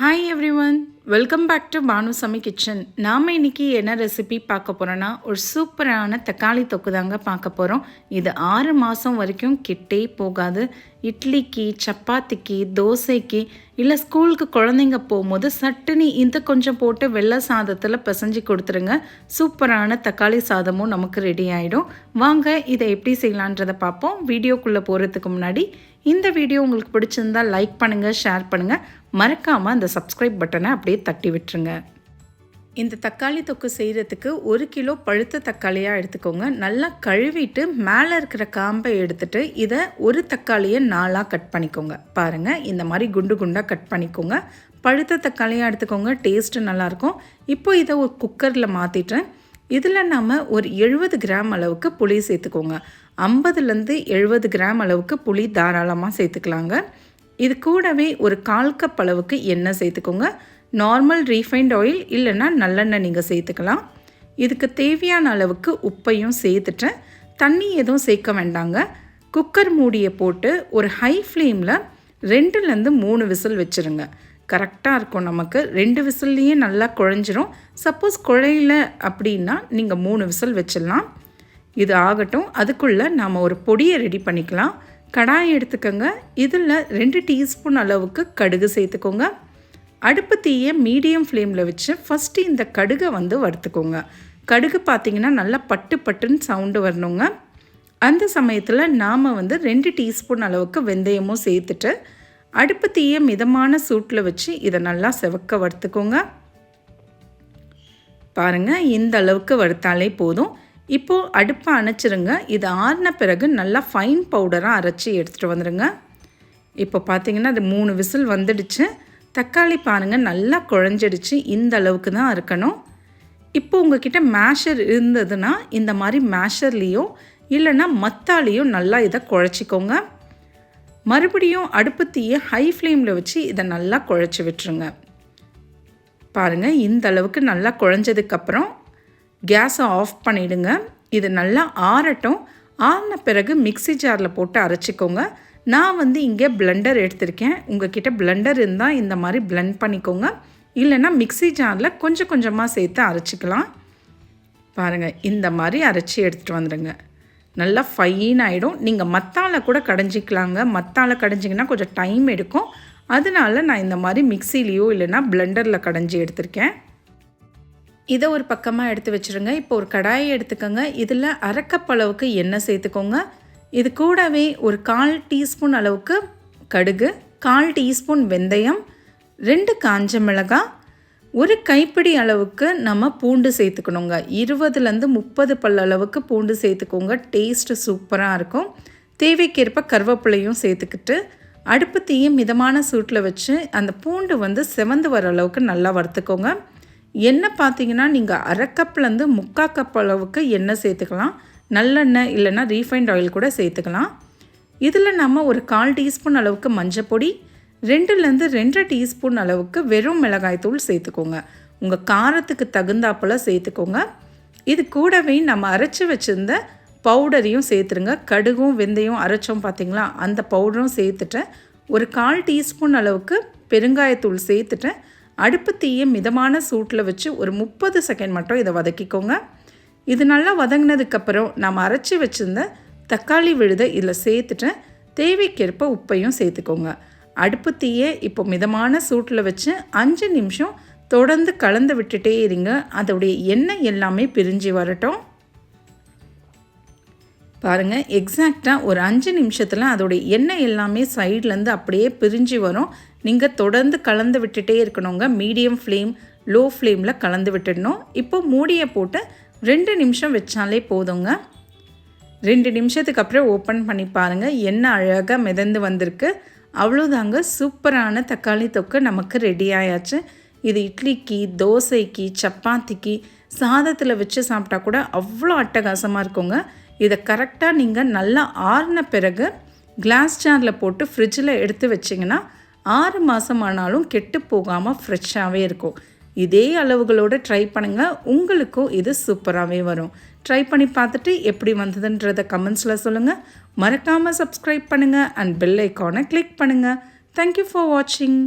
Hi everyone welcome back to Banu Sami kitchen நாம் இன்றைக்கி என்ன ரெசிபி பார்க்க போகிறோன்னா ஒரு சூப்பரான தக்காளி தொக்கு தாங்க பார்க்க போகிறோம் இது ஆறு மாதம் வரைக்கும் கிட்டே போகாது. இட்லிக்கு சப்பாத்திக்கு தோசைக்கு இல்லை ஸ்கூலுக்கு குழந்தைங்க போகும்போது சட்டுனி இந்த கொஞ்சம் போட்டு வெள்ளை சாதத்தில் பிசைஞ்சு கொடுத்துருங்க. சூப்பரான தக்காளி சாதமும் நமக்கு ரெடி ஆகிடும் வாங்க இதை எப்படி செய்யலான்றதை பார்ப்போம். வீடியோக்குள்ளே போகிறதுக்கு முன்னாடி இந்த வீடியோ உங்களுக்கு பிடிச்சிருந்தால் லைக் பண்ணுங்கள் ஷேர் பண்ணுங்கள் மறக்காமல் அந்த சப்ஸ்கிரைப் பட்டனை அப்படியே தட்டி விட்டுருங்க. இந்த தக்காளி தொக்கு செய்கிறதுக்கு ஒரு கிலோ பழுத்த தக்காளியாக எடுத்துக்கோங்க. நல்லா கழுவிட்டு மேலே இருக்கிற காம்பை எடுத்துட்டு இதை ஒரு தக்காளியை நாளாக கட் பண்ணிக்கோங்க. பாருங்கள் இந்த மாதிரி குண்டு குண்டாக கட் பண்ணிக்கோங்க. பழுத்த தக்காளியாக எடுத்துக்கோங்க டேஸ்ட்டு நல்லாயிருக்கும் இப்போ இதை ஒரு குக்கரில் மாற்றிட்டேன் இதில் நாம் ஒரு எழுபது கிராம் அளவுக்கு புளி சேர்த்துக்கோங்க. ஐம்பதுலேருந்து எழுபது கிராம் அளவுக்கு புளி தாராளமாக சேர்த்துக்கலாங்க. இது கூடவே ஒரு கால் கப் அளவுக்கு எண்ணெய் சேர்த்துக்கோங்க. நார்மல் ரீஃபைண்ட் ஆயில் இல்லைன்னா நல்லெண்ணெய் நீங்கள் சேர்த்துக்கலாம். இதுக்கு தேவையான அளவுக்கு உப்பையும் சேர்த்துட்டேன். தண்ணி எதுவும் சேர்க்க வேண்டாங்க. குக்கர் மூடியை போட்டு ஒரு ஹை ஃப்ளேமில் ரெண்டுலேருந்து மூணு விசில் வச்சுருங்க. கரெக்டாக இருக்கும் நமக்கு. ரெண்டு விசில்லையே நல்லா குழஞ்சிரும். சப்போஸ் குழையில அப்படின்னா நீங்கள் மூணு விசில் வச்சிடலாம். இது ஆகட்டும். அதுக்குள்ளே நாம் ஒரு பொடியை ரெடி பண்ணிக்கலாம். கடாயை எடுத்துக்கோங்க. இதில் ரெண்டு டீஸ்பூன் அளவுக்கு கடுகு சேர்த்துக்கோங்க. அடுப்பு தீயை மீடியம் ஃப்ளேமில் வச்சு ஃபஸ்ட்டு இந்த கடுகை வந்து வறுத்துக்கோங்க. கடுகு பார்த்திங்கன்னா நல்லா பட்டு பட்டுன்னு சவுண்டு வரணுங்க. அந்த சமயத்தில் நாம் வந்து ரெண்டு டீஸ்பூன் அளவுக்கு வெந்தயமும் சேர்த்துட்டு அடுப்பு தீயை மிதமான சூட்டில் வச்சு இதை நல்லா செவக்க வறுத்துக்கோங்க. பாருங்கள் இந்த அளவுக்கு வறுத்தாலே போதும். இப்போது அடுப்பை அணைச்சிருங்க. இது ஆறின பிறகு நல்லா ஃபைன் பவுடராக அரைச்சி எடுத்துகிட்டு வந்துடுங்க இப்போ பார்த்தீங்கன்னா அது மூணு விசில் வந்துடுச்சு. தக்காளி பாருங்கள் நல்லா குழஞ்சிடுச்சு. இந்த அளவுக்கு தான் இருக்கணும் இப்போ உங்ககிட்ட மேஷர் இருந்ததுன்னா இந்த மாதிரி மேஷர்லேயோ இல்லைன்னா மத்தாலேயும் நல்லா இதை குழச்சிக்கோங்க. மறுபடியும் அடுப்பு தீயை ஹை ஃப்ளேமில் வச்சு இதை நல்லா குழச்சி விட்டுருங்க. பாருங்கள் இந்த அளவுக்கு நல்லா குழஞ்சதுக்கப்புறம் கேஸை ஆஃப் பண்ணிவிடுங்க இது நல்லா ஆறட்டும். ஆறின பிறகு மிக்சி ஜாரில் போட்டு அரைச்சிக்கோங்க. நான் வந்து இங்கே பிளெண்டர் எடுத்திருக்கேன். உங்ககிட்ட பிளெண்டர் இருந்தால் இந்த மாதிரி பிளெண்ட் பண்ணிக்கோங்க. இல்லைன்னா மிக்சி ஜாரில் கொஞ்சம் கொஞ்சமாக சேர்த்து அரைச்சிக்கலாம். பாருங்கள் இந்த மாதிரி அரைச்சி எடுத்துகிட்டு வந்துடுங்க. நல்லா ஃபைன் ஆகிடும் நீங்கள் மத்தால கூட கடைஞ்சிக்கலாங்க. மத்தால கடைஞ்சிங்கன்னா கொஞ்சம் டைம் எடுக்கும். அதனால நான் இந்த மாதிரி மிக்சிலேயோ இல்லைன்னா பிளெண்டரில் கடைஞ்சி எடுத்திருக்கேன். இதை ஒரு பக்கமாக எடுத்து வச்சுருங்க. இப்போ ஒரு கடாயை எடுத்துக்கோங்க. இதில் அரைக்கப்பளவுக்கு எண்ணெய் சேர்த்துக்கோங்க. இது கூடவே ஒரு கால் டீஸ்பூன் அளவுக்கு கடுகு கால் டீஸ்பூன் வெந்தயம் ரெண்டு காஞ்ச மிளகாய் ஒரு கைப்பிடி அளவுக்கு நம்ம பூண்டு சேர்த்துக்கணுங்க. இருபதுலேருந்து முப்பது பல் அளவுக்கு பூண்டு சேர்த்துக்கோங்க. டேஸ்ட்டு சூப்பராக இருக்கும். தேவைக்கேற்ப கருவேப்பிலையும் சேர்த்துக்கிட்டு அடுப்பு தீயும் மிதமான சூட்டில் வச்சு அந்த பூண்டு வந்து செவந்து வர அளவுக்கு நல்லா வறுத்துக்கோங்க. எண்ணெய் பார்த்தீங்கன்னா நீங்கள் அரை கப்லேருந்து கப் அளவுக்கு எண்ணெய் சேர்த்துக்கலாம். நல்லெண்ணெய் இல்லைன்னா ரீஃபைண்ட் ஆயில் கூட சேர்த்துக்கலாம். இதில் நம்ம ஒரு கால் டீஸ்பூன் அளவுக்கு மஞ்சப்பொடி ரெண்டுலேருந்து ரெண்டரை டீஸ்பூன் அளவுக்கு வெறும் மிளகாய்த்தூள் சேர்த்துக்கோங்க. உங்கள் காரத்துக்கு தகுந்தாப்பில் சேர்த்துக்கோங்க. இது கூடவே நம்ம அரைச்சி வச்சுருந்த பவுடரையும் சேர்த்துருங்க. கடுகும் வெந்தயம் அரைச்சோம் பார்த்திங்களா? அந்த பவுடரும் சேர்த்துட்டேன். ஒரு கால் டீஸ்பூன் அளவுக்கு பெருங்காயத்தூள் சேர்த்துட்டேன். அடுப்பு தீயை மிதமான சூட்டில் வச்சு ஒரு முப்பது செகண்ட் மட்டும் இதை வதக்கிக்கோங்க. இது நல்லா வதங்கினதுக்கப்புறம் நாம் அரைச்சி வச்சுருந்த தக்காளி விழுதை இதில் சேர்த்துட்டு தேவைக்கேற்ப உப்பையும் சேர்த்துக்கோங்க. அடுப்பு தீயை இப்போ மிதமான சூட்டில் வச்சு அஞ்சு நிமிஷம் தொடர்ந்து கலந்து விட்டுட்டே இருங்க. அதோடைய எண்ணெய் எல்லாமே பிரிஞ்சு வரட்டும். பாருங்கள் எக்ஸாக்டாக ஒரு அஞ்சு நிமிஷத்தில் அதோடைய எண்ணெய் எல்லாமே சைட்லேருந்து அப்படியே பிரிஞ்சு வரும். நீங்கள் தொடர்ந்து கலந்து விட்டுட்டே இருக்கணுங்க. மீடியம் ஃப்ளேம் லோ ஃப்ளேமில் கலந்து விட்டுடணும். இப்போ மூடியை போட்டு ரெண்டு நிமிஷம் வச்சாலே போதுங்க. ரெண்டு நிமிஷத்துக்கு அப்புறம் ஓப்பன் பண்ணி பாருங்கள் எண்ணெய் அழகாக மிதந்து வந்திருக்கு. அவ்வளோதாங்க சூப்பரான தக்காளி தொக்கு நமக்கு ரெடி ஆயாச்சு. இது இட்லிக்கு தோசைக்கு சப்பாத்திக்கு சாதத்தில் வச்சு சாப்பிட்டா கூட அவ்வளோ அட்டகாசமாக இருக்குங்க. இதை கரெக்டாக நீங்கள் நல்லா ஆறின பிறகு கிளாஸ் ஜாரில் போட்டு ஃப்ரிட்ஜில் எடுத்து வச்சிங்கன்னா ஆறு மாதம் ஆனாலும் கெட்டு போகாமல் ஃப்ரெஷ்ஷாகவே இருக்கும். இதே அளவுகளோடு ட்ரை பண்ணுங்கள் உங்களுக்கும் இது சூப்பராகவே வரும். ட்ரை பண்ணி பார்த்துட்டு எப்படி வந்ததுன்றதை கமெண்ட்ஸில் சொல்லுங்கள் மறக்காமல் சப்ஸ்கிரைப் பண்ணுங்கள் அண்ட் பெல் ஐக்கானை கிளிக் பண்ணுங்கள் தேங்க்யூ ஃபார் வாட்சிங்